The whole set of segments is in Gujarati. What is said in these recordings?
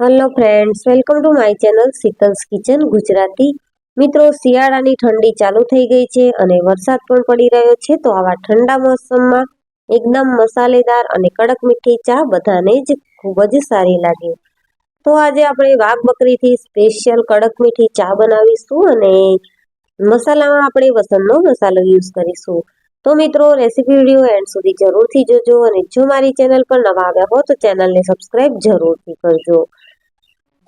Hello friends welcome to my channel Sheetal's kitchen Gujarati મિત્રો, શિયાળાની ઠંડી ચાલુ થઈ ગઈ છે અને વરસાદ પણ પડી રહ્યો છે, તો આવા ઠંડા મોસમમાં એકદમ મસાલેદાર અને કડક મીઠી ચા બધાને જ ખૂબ જ સારી લાગે. તો આજે આપણે વાઘ બકરીથી સ્પેશિયલ કડક મીઠી ચા બનાવીશું અને મસાલામાં આપણે વસંતનો મસાલો યુઝ કરીશું. તો મિત્રો રેસીપી વીડિયો એન્ડ સુધી જરૂરથી જોજો અને જો મારી ચેનલ પર નવા આવ્યા હો તો ચેનલને સબસ્ક્રાઇબ જરૂરથી કરજો.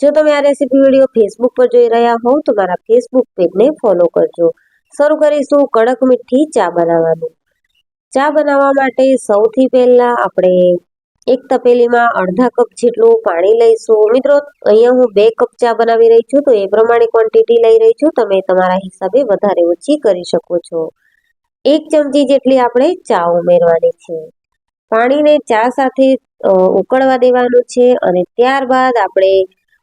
જો તમે આ રેસીપી વીડિયો ફેસબુક પર જોઈ રહ્યા હોવ, તો મારા ફેસબુક પેજને ફોલો કરજો. શરૂ કરીશું કડક મીઠી ચા બનાવવાનું. ચા બનાવવા માટે સૌથી પહેલા આપણે એક તપેલીમાં અડધા કપ જેટલું પાણી લઈશું. મિત્રો, અહીંયા હું બે કપ ચા બનાવી રહી છું, તો એ પ્રમાણે ક્વોન્ટિટી લઈ રહી છું. તમે તમારા હિસાબે વધારે ઓછી કરી શકો છો. એક ચમચી જેટલી આપણે ચા ઉમેરવાની છે. પાણીને ચા સાથે ઉકળવા દેવાનું છે અને ત્યારબાદ આપણે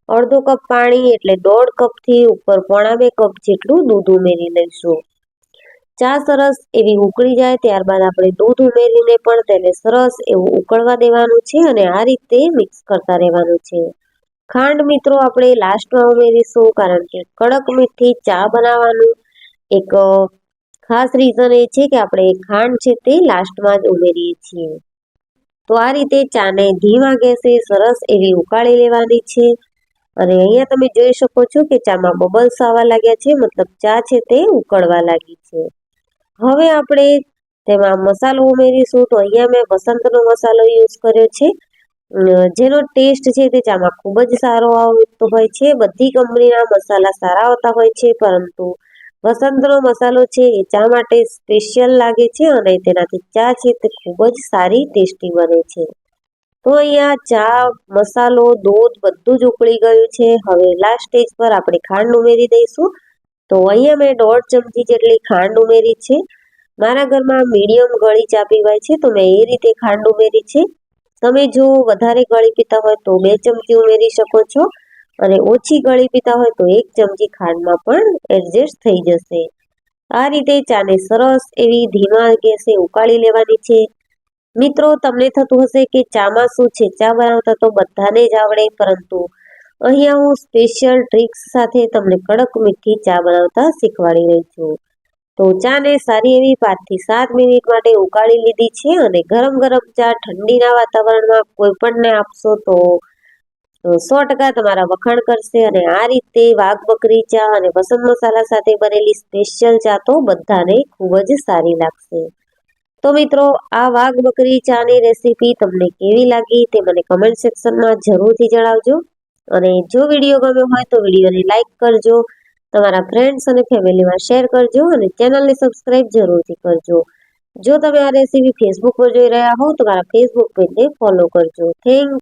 અડધો કપ પાણી એટલે દોઢ કપથી ઉપર પોણા બે કપ જેટલું દૂધ ઉમેરી લઈશું. ચા સરસ એવી ઉકળી જાય ત્યારબાદ આપણે દૂધ ઉમેરીને પણ તેને સરસ એવું ઉકળવા દેવાનું છે અને આ રીતે મિક્સ કરતા રહેવાનું છે. ખાંડ મિત્રો આપણે લાસ્ટમાં ઉમેરીશું કારણ કે કડક મીઠી ચા બનાવવાનું એક ખાસ રીઝન એ છે કે આપણે ખાંડ છે તે લાસ્ટમાં જ ઉમેરીએ છીએ. તો આ રીતે ચાને ધીમા ગેસે સરસ એવી ઉકાળી લેવાની છે. અને અહીંયા તમે જોઈ શકો છો કે ચામાં બબલ્સ આવવા લાગ્યા છે, મતલબ ચા છે તે ઉકળવા લાગી છે. હવે આપણે તેમાં મસાલો ઉમેરીશું તો અહીંયા મેં વસંતનો મસાલો યુઝ કર્યો છે. જેનો ટેસ્ટ છે તે ચામાં ખૂબ જ સારો આવતો હોય છે. બધી કંપનીના મસાલા સારા આવતા હોય છે, પરંતુ વસંતનો મસાલો છે એ ચા માટે સ્પેશિયલ લાગે છે અને તેનાથી ચા છે તે ખૂબ જ સારી ટેસ્ટી બને છે. તો અહીંયા ચા, મસાલો, દૂધ બધું જ ઉકળી ગયું છે. હવે લાસ્ટ સ્ટેજ પર આપણે ખાંડ ઉમેરી દઈશું. તો અહીંયા મેં દોઢ ચમચી જેટલી ખાંડ ઉમેરી છે. મારા ઘરમાં મીડિયમ ગળી ચા પીવાય છે, તો મેં એ રીતે ખાંડ ઉમેરી છે. તમે જો વધારે ગળી પીતા હોય તો બે ચમચી ઉમેરી શકો છો. અને ઓછી ગળી પીતા હોય તો એક ચમચી ખાંડમાં પણ એડજસ્ટ થઈ જશે. આ રીતે ચાને સરસ એવી ધીમા ગેસે ઉકાળી લેવાની છે. મિત્રો, તમને થતું હશે કે ચામાં શું છે? ચા બનાવતા તો બધાને જ આવડે, પરંતુ અહીંયા હું સ્પેશિયલ ટ્રિક્સ સાથે તમને કડક મીઠી ચા બનાવતા શીખવાડી રહી છું. તો ચાને સારી એવી પાંચથી સાત મિનિટ માટે ઉકાળી લીધી છે અને ગરમ ગરમ ચા ઠંડીના વાતાવરણમાં કોઈ પણને આપશો તો સો ટકા તમારા વખાણ કરશે અને આ રીતે વાઘ બકરી ચા અને વસંત મસાલા સાથે બનેલી સ્પેશિયલ ચા તો બધાને ખૂબ જ સારી લાગશે. તો મિત્રો, આ વાઘ બકરી ચાની રેસીપી તમને કેવી લાગી તે મને કમેન્ટ સેક્શનમાં જરૂરથી જણાવજો. અને જો વીડિયો ગમ્યો હોય તો વિડીયોને લાઇક કરજો, તમારા ફ્રેન્ડ્સ અને ફેમિલીમાં શેર કરજો અને ચેનલને સબસ્ક્રાઇબ જરૂરથી કરજો. જો તમે આ રેસીપી ફેસબુક પર જોઈ રહ્યા હો તો મારા ફેસબુક પેજને ફોલો કરજો. થેન્ક